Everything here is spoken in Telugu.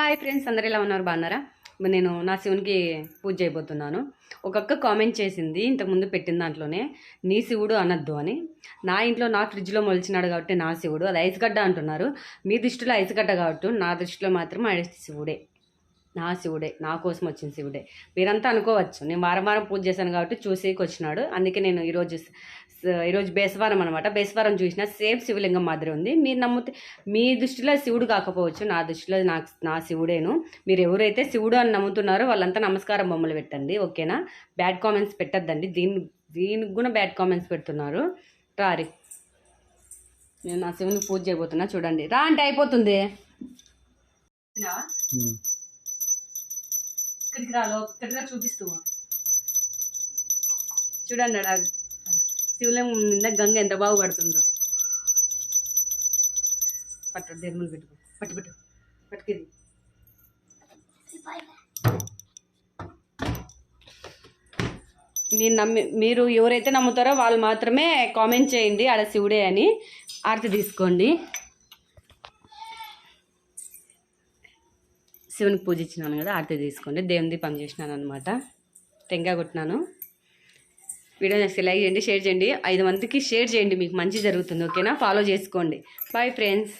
హాయ్ ఫ్రెండ్స్ అందరు ఎలా ఉన్నారు? బాగున్నారా? నేను నా శివునికి పూజ చేయబోతున్నాను. ఒక్కొక్క కామెంట్ చేసింది ఇంతకుముందు పెట్టిన దాంట్లోనే నీ శివుడు అనద్దు అని. నా ఇంట్లో నా ఫ్రిడ్జ్లో మొలిచినాడు కాబట్టి నా శివుడు అది ఐసుగడ్డ అంటున్నారు. మీ దృష్టిలో ఐసుగడ్డ కాబట్టి నా దృష్టిలో మాత్రం ఆ శివుడే. నా శివుడే నా కోసం వచ్చిన శివుడే. మీరంతా అనుకోవచ్చు నేను వారం వారం పూజ చేశాను కాబట్టి చూసేకి వచ్చినాడు అందుకే నేను ఈరోజు ఈరోజు బేసవారం అనమాట బేసవారం చూసిన సేమ్ శివలింగం మాదిరి ఉంది. మీరు నమ్మితే మీ దృష్టిలో శివుడు కాకపోవచ్చు నా దృష్టిలో నా నా శివుడేను. మీరు ఎవరైతే శివుడు అని నమ్ముతున్నారో వాళ్ళంతా నమస్కారం బొమ్మలు పెట్టండి ఓకేనా? బ్యాడ్ కామెంట్స్ పెట్టద్దండి. దీని దీనికి కూడా బ్యాడ్ కామెంట్స్ పెడుతున్నారు. రారి. నేను నా శివునికి పూజ చేయబోతున్నా చూడండి. రా అంటే అయిపోతుంది. ఇక్కడికి రాలో ఇక్కడికి చూపిస్తూ చూడండి ఆడ శివలింగం నింద గంగ ఎంత బాగా పడుతుందో. పట్టు దేవుని పెట్టుకో పట్టు పట్టు పట్టుకిది మీరు నమ్మి మీరు ఎవరైతే నమ్ముతారో వాళ్ళు మాత్రమే కామెంట్ చేయండి ఆడ శివుడే అని. ఆర్తి తీసుకోండి. శివునికి పూజ ఇచ్చినాను కదా ఆర్తి తీసుకోండి. దేవుని దీపం చేసినాను అనమాట టెంకాయ కొట్టినాను. వీడియో నచ్చితే లైక్ చేయండి షేర్ చేయండి. ఐదు మందికి షేర్ చేయండి మీకు మంచి జరుగుతుంది ఓకేనా? ఫాలో చేసుకోండి. Bye friends